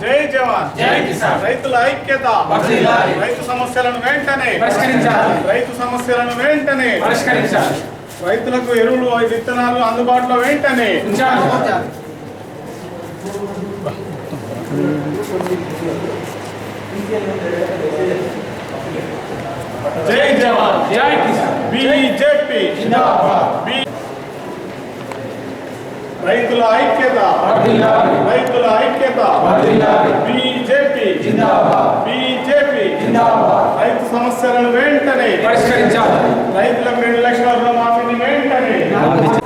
జై జవాన్. జై కిసాన్. రైతుల ఐక్యత. రైతు సమస్యలను వెంటనే. పరిష్కరించాలి. రైతు సమస్యలను వెంటనే. పరిష్కరించాలి. రైతులకు ఎరువులు విత్తనాలు అందుబాటులో వెంటనే. ఉంచాలి. జై జవాన్ జై కిసాన్ బీజేపీ జిందాబాద్ బి- రైతుల ఐక్యత వర్ధిల్లాలి రైతుల ఐక్యత వర్ధిల్లాలి బీజేపీ జిందాబాద్ బీజేపీ జిందాబాద్ రైతు సమస్యలను వెంటనే పరిష్కరించాలి రైతులకు రెండు లక్షల రుణమాఫీని వెంటనే చెబుతాను సార్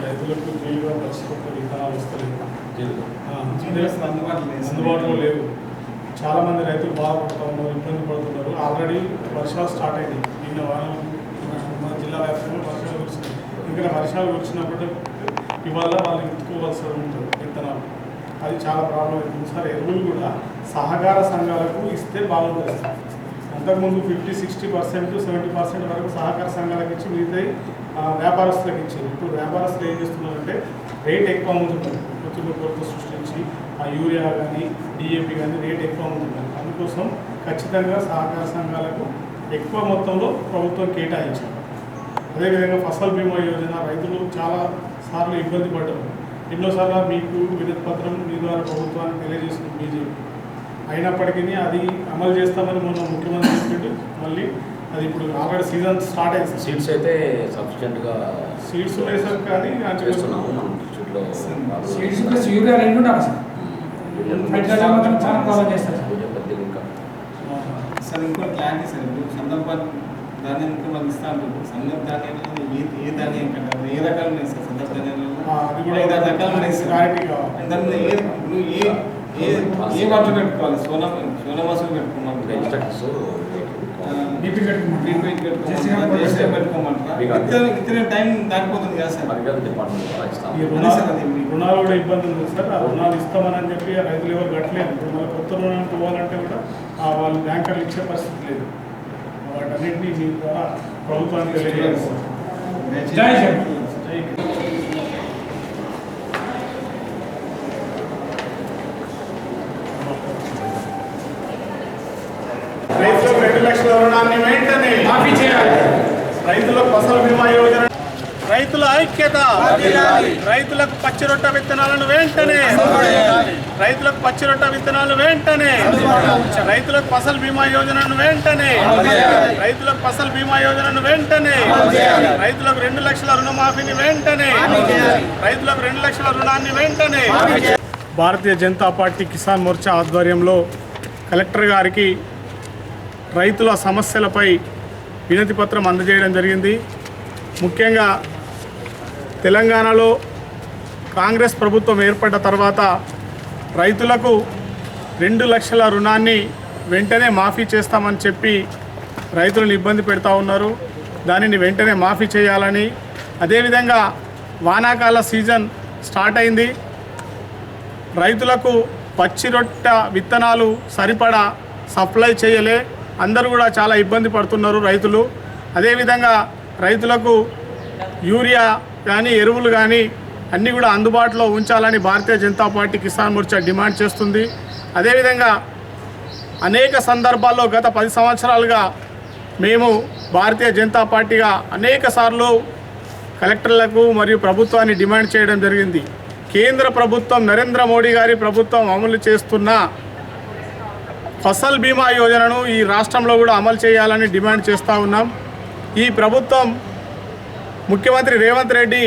రైతులకు జీవిగా పరిస్థితులు విత్తనాలు వస్తలేదు ఆ, అందుబాటులో లేవు. చాలా మంది రైతులు బాధపడుతూ ఉన్నారు ఇబ్బంది పడుతున్నారు. ఆల్రెడీ వర్షాలు స్టార్ట్ అయినాయి. నిన్న వారం మన జిల్లా వ్యాప్తంగా వర్షాలు వర్షాలు వచ్చినప్పుడు ఇవాళ వాళ్ళు ఎత్తుకోవాల్సి ఉంటుంది విత్తనాలు. అది చాలా ప్రాబ్లం అవుతుంది. సార్ ఎరువులు కూడా సహకార సంఘాలకు ఇస్తే బాగుంటుంది. సార్ అంతకుముందు fifty sixty percent seventy percent వరకు సహకార సంఘాలకు ఇచ్చి మిగతాయి వ్యాపారస్తులకు ఇచ్చారు. ఇప్పుడు వ్యాపారస్తులు ఏం చేస్తున్నారంటే రేట్ ఎక్కువ ఉంటుంది కొత్త కొరత సృష్టించి ఆ యూరియా కానీ డిఏపి కానీ రేట్ ఎక్కువ ఉంటుంది అందుకోసం ఖచ్చితంగా సహకార సంఘాలకు ఎక్కువ మొత్తంలో ప్రభుత్వం కేటాయించారు అదేవిధంగా ఫసల్ బీమా యోజన రైతులు చాలా సార్లు ఇబ్బంది పడ్డారు. ఎన్నోసార్లు మీకు వినతి పత్రం మీ ద్వారా ప్రభుత్వానికి తెలియజేసింది బీజేపీ. అయినప్పటికీ అది అమలు చేస్తామని మొన్న ముఖ్యమంత్రి చెప్పిండు. మళ్ళీ అది ఇప్పుడు ఆల్రెడీ సీజన్ స్టార్ట్ అయింది. సీట్స్ అయితే సఫిషియెంట్గా సీడ్స్ ఉన్నాయి సార్ కానీ సీడ్స్ ప్లస్ యూరియా రెండు ఉండాలి సార్? చాలా ప్రాబ్లం చేస్తారు సార్. ఇంకా. సార్ ఇంకో క్లారిటీ సార్ ఇప్పుడు సందర్భాలు ధాన్యం మాకు ఇస్తా ఉంటారు సందర్భ ధాన్యాలు ఏ ఏ ధాన్యం కంటారు ఏ రకాలు సార్? సందర్భ ధాన్యాలు రకాలు ఏ ఇప్పుడు ఏ ఏ ఏ వాటర్ పెట్టుకోవాలి సోనా సోనా మసూలు పెట్టుకున్నాం ఇన్స్ట్రక్షన్స్ బీపీ పెట్టుకున్నాం బీపీ పెట్టుకోమంటారా దేశీయ పెట్టుకోమంటారా మీకు అది- ఇతర ఇతర టైం దాటిపోతుంది కదా సార్. మరిగా డిపార్ట్మెంట్ ద్వారా ఈ ఇస్తాము రుణాలు రుణాలు కూడా ఇబ్బంది ఉంది సార్. ఆ రుణాలు ఇస్తామని చెప్పి ఆ రైతులు ఎవరు కట్టలేదు. ఇప్పుడు మళ్ళీ కొత్త రుణానికి పోవాలంటే కూడా ఆ వాళ్ళు బ్యాంకర్లు ఇచ్చే పరిస్థితి లేదు. వాటన్నిటినీ మీ ద్వారా ప్రభుత్వానికి జై జై రైతులకు రెండు లక్షల రుణాన్ని వెంటనే మాఫీ చేయాలి. రైతులకు ఫసల్ బీమా యోజన రైతుల ఐక్యత. రైతులకు పచ్చి రొట్ట విత్తనాలను వెంటనే. రైతులకు పచ్చి రొట్ట విత్తనాలు వెంటనే. రైతులకు ఫసల్ బీమా యోజనను వెంటనే. రైతులకు ఫసల్ బీమా యోజనను వెంటనే. రైతులకు రెండు లక్షల రుణమాఫీని వెంటనే. రైతులకు రెండు లక్షల రుణాన్ని వెంటనే. భారతీయ జనతా పార్టీ కిసాన్ మోర్చా ఆధ్వర్యంలో కలెక్టర్ గారికి రైతుల సమస్యలపై వినతి పత్రం అందజేయడం జరిగింది. ముఖ్యంగా తెలంగాణలో కాంగ్రెస్ ప్రభుత్వం ఏర్పడ్డ తర్వాత రైతులకు రెండు లక్షల రుణాన్ని వెంటనే మాఫీ చేస్తామని చెప్పి రైతులను ఇబ్బంది పెడతా ఉన్నారు. దానిని వెంటనే మాఫీ చేయాలని. అదేవిధంగా వానాకాల సీజన్ స్టార్ట్ అయింది. రైతులకు పచ్చి రొట్టె విత్తనాలు సరిపడా సప్లై చేయలే. అందరూ కూడా చాలా ఇబ్బంది పడుతున్నారు రైతులు. అదేవిధంగా రైతులకు యూరియా కానీ ఎరువులు కానీ అన్నీ కూడా అందుబాటులో ఉంచాలని భారతీయ జనతా పార్టీ కిసాన్ మోర్చా డిమాండ్ చేస్తుంది. అదేవిధంగా అనేక సందర్భాల్లో గత పది సంవత్సరాలుగా మేము భారతీయ జనతా పార్టీగా అనేక సార్లు కలెక్టర్లకు మరియు ప్రభుత్వాన్ని డిమాండ్ చేయడం జరిగింది. కేంద్ర ప్రభుత్వం నరేంద్ర మోడీ గారి ప్రభుత్వం అమలు చేస్తున్న ఫసల్ బీమా యోజనను ఈ రాష్ట్రంలో కూడా అమలు చేయాలని డిమాండ్ చేస్తూ ఉన్నాం. ఈ ప్రభుత్వం ముఖ్యమంత్రి రేవంత్ రెడ్డి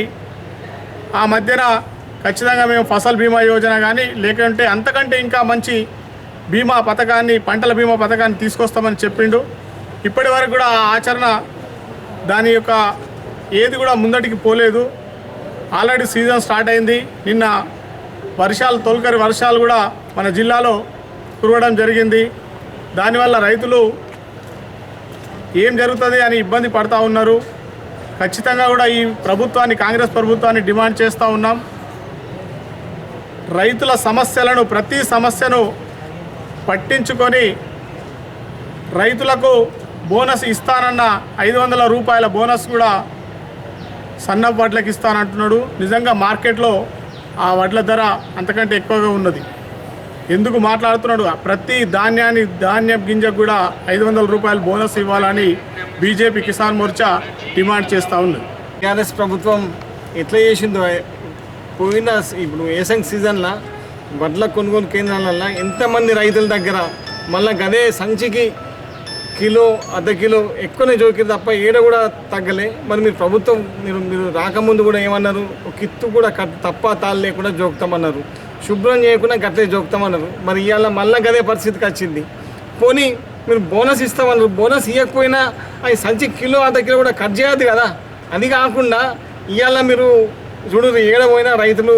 ఆ మధ్యన ఖచ్చితంగా మేము ఫసల్ బీమా యోజన కానీ లేకుంటే అంతకంటే ఇంకా మంచి బీమా పథకాన్ని పంటల బీమా పథకాన్ని తీసుకొస్తామని చెప్పిండు. ఇప్పటి వరకు కూడా ఆ ఆచరణ దాని యొక్క ఏది కూడా ముందటికి పోలేదు. ఆల్రెడీ సీజన్ స్టార్ట్ అయింది. నిన్న వర్షాలు తొలకరి వర్షాలు కూడా మన జిల్లాలో కురవడం జరిగింది. దానివల్ల రైతులు ఏం జరుగుతుంది అని ఇబ్బంది పడతా ఉన్నారు. ఖచ్చితంగా కూడా ఈ ప్రభుత్వాన్ని కాంగ్రెస్ ప్రభుత్వాన్ని డిమాండ్ చేస్తూ ఉన్నాం. రైతుల సమస్యలను ప్రతి సమస్యను పట్టించుకొని రైతులకు బోనస్ ఇస్తానన్న ఐదు వందల రూపాయల బోనస్ కూడా సన్న వడ్లకి ఇస్తానంటున్నాడు. నిజంగా మార్కెట్లో ఆ వడ్ల ధర అంతకంటే ఎక్కువగా ఉన్నది. ఎందుకు మాట్లాడుతున్నాడు? ప్రతి ధాన్యాన్ని ధాన్యం గింజకు కూడా ఐదు వందల రూపాయలు బోనస్ ఇవ్వాలని బీజేపీ కిసాన్ మోర్చా డిమాండ్ చేస్తూ ఉంది టీఆర్ఎస్ ప్రభుత్వం ఎట్లా చేసిందో పోయిన ఇప్పుడు ఏసంగ్ సీజన్లో వడ్ల కొనుగోలు కేంద్రాలలో ఎంతమంది రైతుల దగ్గర మళ్ళీ గదే సంచికి కిలో అర్ధ కిలో ఎక్కువనే జోకిరు తప్ప ఏడ కూడా తగ్గలే. మరి మీరు ప్రభుత్వం మీరు మీరు రాకముందు కూడా ఏమన్నారు? ఒక కిత్తు కూడా కట్ తప్ప తాళ్ళు లేకుండా జోకుతామన్నారు. శుభ్రం చేయకుండా గట్లే జోకుతామన్నారు. మరి ఇవాళ మళ్ళీ గదే పరిస్థితికి వచ్చింది. పోనీ మీరు బోనస్ ఇస్తామన్నారు. బోనస్ ఇవ్వకపోయినా అవి సంచి కిలో అంత కిలో కూడా కట్ చేయద్దు కదా. అది కాకుండా ఇవాళ మీరు చూడు ఏడ పోయినా రైతులు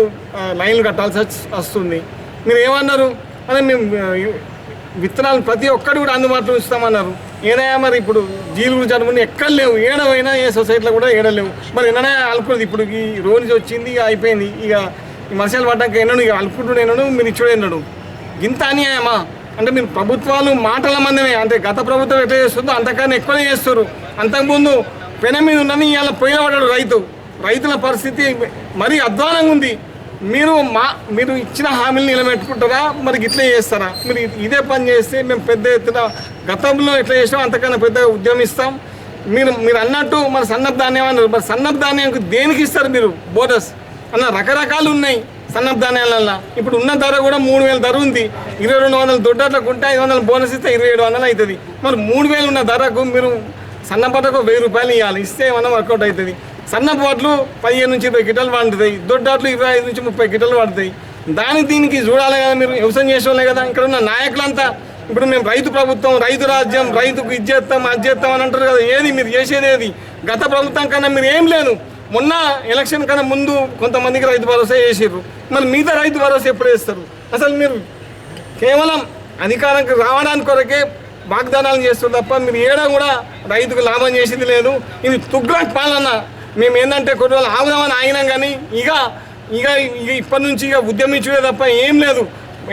లైన్లు కట్టాల్సి వస్తుంది. మీరు ఏమన్నారు? అదే మేము విత్తనాలు ప్రతి ఒక్కటి కూడా అందుబాటులో ఇస్తామన్నారు ఏడయా మరి ఇప్పుడు జీలు గురించి అనుకుని ఎక్కడ లేవు. ఏడవైనా ఏ సొసైటీలో కూడా ఏడలేవు మరి ఎన్ననే అనుకున్నది ఇప్పుడు ఈ రోజు వచ్చింది ఇక అయిపోయింది. ఇక ఈ వర్షాలు పడ్డాక ఎన్నడు ఇక అనుకుంటున్నాను మీరు ఇచ్చుడు ఎన్నడు ఇంత అన్యాయమా? అంటే మీరు ప్రభుత్వాలు మాటల మందమే. అంటే గత ప్రభుత్వం ఎట్లా చేస్తుందో అంతకన్నా ఎక్కువనే చేస్తారు. అంతకుముందు పెన మీద ఉన్నది ఇవాళ పోయినవాడాడు రైతు. రైతుల పరిస్థితి మరీ అధ్వానంగా ఉంది. మీరు మా మీరు ఇచ్చిన హామీలు నిలబెట్టుకుంటారా? మరి ఇట్లే చేస్తారా? మీరు ఇదే పని చేస్తే మేము పెద్ద ఎత్తున గతంలో ఎట్లా చేసాం అంతకన్నా పెద్ద ఉద్యమిస్తాం మీరు మీరు అన్నట్టు మరి సన్నపు ధాన్యం అన్నారు. మరి సన్నపు ధాన్యానికి దేనికి ఇస్తారు మీరు? బోనస్. అన్న రకరకాలు ఉన్నాయి. సన్నపు ధాన్యాలల్లో ఇప్పుడు ఉన్న ధర కూడా మూడు వేల ధర ఉంది. ఇరవై రెండు వందల దొడ్డట్లకు ఉంటే ఐదు వందలు బోనస్ ఇస్తే ఇరవై ఏడు వందలు అవుతుంది మరి మూడు వేలు ఉన్న ధరకు మీరు సన్నపటకు వెయ్యి రూపాయలు ఇవ్వాలి ఇస్తే ఏమన్నా వర్కౌట్ అవుతుంది సన్న బోట్లు పదిహేను నుంచి ఇరవై గిటలు పండుతాయి దొడ్డాట్లు ఇరవై ఐదు నుంచి ముప్పై గిటలు పడతాయి దాని దీనికి చూడాలి కదా మీరు. వ్యవసాయం చేసేవాళ్ళే కదా. ఇక్కడ ఉన్న నాయకులంతా ఇప్పుడు మేము రైతు ప్రభుత్వం రైతు రాజ్యం రైతుకు ఇది చేస్తాం అది చేస్తాం అని అంటారు కదా. ఏది మీరు చేసేది ఏది? గత ప్రభుత్వం కన్నా మీరు ఏం లేదు. మొన్న ఎలక్షన్ కన్నా ముందు కొంతమందికి రైతు భరోసా వేసారు మరి మిగతా రైతు భరోసా ఎప్పుడు వేస్తారు అసలు మీరు కేవలం అధికారానికి రావడానికి కొరకే వాగ్దానాలు చేస్తారు తప్ప మీరు ఏడా కూడా రైతుకు లాభం చేసింది లేదు. ఇది తుగ్రాక్ పాలన. మేము ఏంటంటే కొన్ని రోజులు ఆగుదామని ఆగినాం కానీ ఇక ఇక ఇక ఇప్పటి నుంచి ఇక ఉద్యమించుడే తప్ప ఏం లేదు.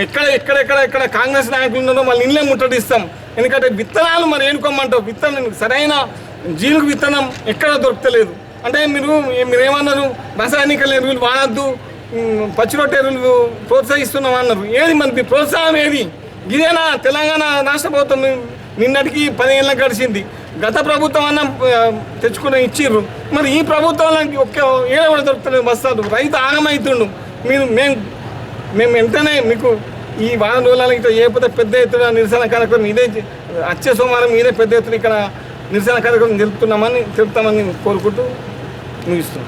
ఎక్కడ ఎక్కడెక్కడ ఎక్కడ కాంగ్రెస్ నాయకులు ఉన్నారో మళ్ళీ ఇళ్ళే ముట్టడిస్తాం. ఎందుకంటే విత్తనాలు మరి ఏనుకోమంటావు? విత్తనం సరైన జీలుగు విత్తనం ఎక్కడ దొరకలేదు అంటే మీరు మీరు ఏమన్నారు రసాయనిక ఎరువులు వాడద్దు. పచ్చి పచ్చిరొట్టె ఎరువులు ప్రోత్సహిస్తున్నాం అన్నారు. ఏది మనకి ప్రోత్సాహం ఏది? ఇదేనా? తెలంగాణ రాష్ట్ర ప్రభుత్వం నిన్నటికి పదిహేళ్ళ గడిచింది. గత ప్రభుత్వం అన్న తెచ్చుకుని ఇచ్చిర్రు. మరి ఈ ప్రభుత్వానికి ఒక్క ఏడ కూడా దొరుకుతలేదు బస్తాలు రైతు ఆగమవుతుండు మీరు మేము మేము వెంటనే మీకు ఈ వారం రోజుల ఇట్లా చేయకపోతే పెద్ద ఎత్తున నిరసన కార్యక్రమం ఇదే వచ్చే సోమవారం ఇదే పెద్ద ఎత్తున ఇక్కడ నిరసన కార్యక్రమం జరుపుతున్నామని తెలుపుతామని కోరుకుంటూ Ну, місто.